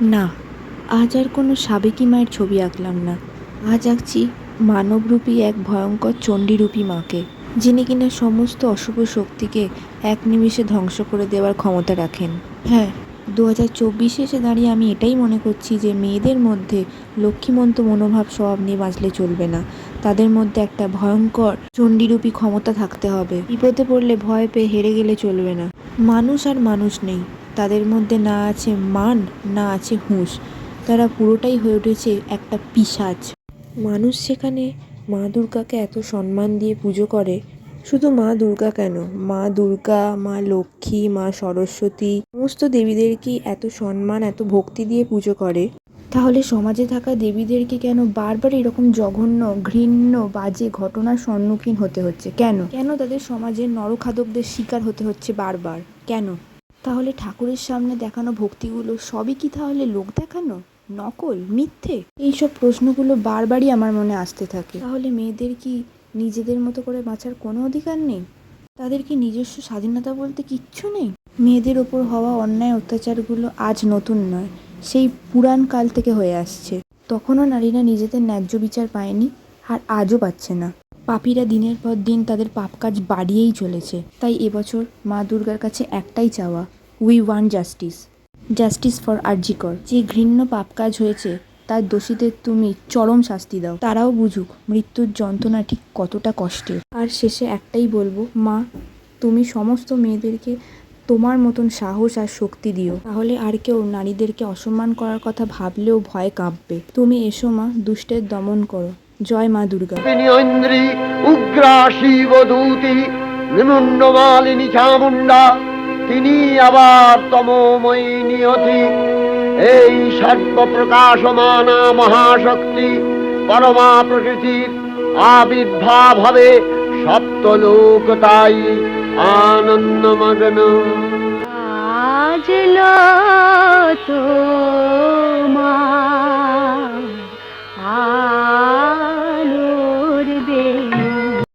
না, আজ আর কোনো সাবেকি মায়ের ছবি আঁকলাম না। আজ আঁকছি মানবরূপী এক ভয়ঙ্কর চণ্ডীরূপী মাকে, যিনি কিনা সমস্ত অশুভ শক্তিকে এক নিমিষে ধ্বংস করে দেওয়ার ক্ষমতা রাখেন। হ্যাঁ দু হাজার চব্বিশে এসে দাঁড়িয়ে আমি এটাই মনে করছি যে মেয়েদের মধ্যে লক্ষ্মীমন্ত মনোভাব স্বভাব নিয়ে বাঁচলে চলবে না। তাদের মধ্যে একটা ভয়ঙ্কর চণ্ডীরূপী ক্ষমতা থাকতে হবে। বিপদে পড়লে ভয় পেয়ে হেরে গেলে চলবে না। মানুষ আর মানুষ নেই। তাদের মধ্যে না আছে মান, না আছে হুঁশ। তারা পুরোটাই হয়ে উঠেছে একটা পিশাচ। মানুষ সেখানে মা দুর্গাকে এত সম্মান দিয়ে পুজো করে। শুধু মা দুর্গা কেন? মা দুর্গা, মা লক্ষ্মী, মা সরস্বতী, সমস্ত দেবীদেরকেই এত সম্মান, এত ভক্তি দিয়ে পুজো করে? তাহলে সমাজে থাকা দেবীদেরকে কেন বারবার এরকম জঘন্য, ঘৃণ্য, বাজে ঘটনার সম্মুখীন হতে হচ্ছে? কেন? কেন তাদের সমাজের নরখাদকদের শিকার হতে হচ্ছে বারবার? কেন? তাহলে ঠাকুরের সামনে দেখানো ভক্তিগুলো সবই কি তাহলে লোক দেখানো? নকল? মিথ্যে? এইসব প্রশ্নগুলো বারবারই আমার মনে আসতে থাকে। তাহলে মেয়েদের কি নিজেদের মতো করে বাঁচার কোনো অধিকার নেই? তাদের কি নিজস্ব স্বাধীনতা বলতে কিচ্ছু নেই? মেয়েদের ওপর হওয়া অন্যায় অত্যাচারগুলো আজ নতুন নয়, সেই পুরাণ কাল থেকে হয়ে আসছে। তখনও নারীরা নিজেদের ন্যায্য বিচার পায়নি। আর আজও পাচ্ছে না। পাপিরা দিনের পর দিন তাদের পাপ কাজ বাড়িয়েই চলেছে। তাই এবছর মা দুর্গার কাছে একটাই চাওয়া we want justice justice for RG Kar যে ঘৃণ্য পাপ কাজ হয়েছে, তার দোষীদের তুমি চরম শাস্তি দাও। তারাও বুঝুক মৃত্যুর যন্ত্রণা ঠিক কতটা কষ্টের। আর শেষে একটাই বলব, মা, তুমি সমস্ত মেয়েদেরকে তোমার মতন সাহস আর শক্তি দিও। তাহলে আর কেউ নারীদেরকে অসম্মান করার কথা ভাবলেও ভয় কাঁপবে। তুমি এসো মা, দুষ্টের দমন করো। জয় মা দুর্গা। বিনিয়ন্দ্রী উগ্রা শিবদূতি নিমুন্নমালিনী চামুণ্ডা তিনি আবার তমময়ী নিয়তি। এই সর্বপ্রকাশমানা মহাশক্তি পরমা প্রকৃতির আবির্ভাব হবে সপ্তলোক তাই আনন্দ মগন আজ তো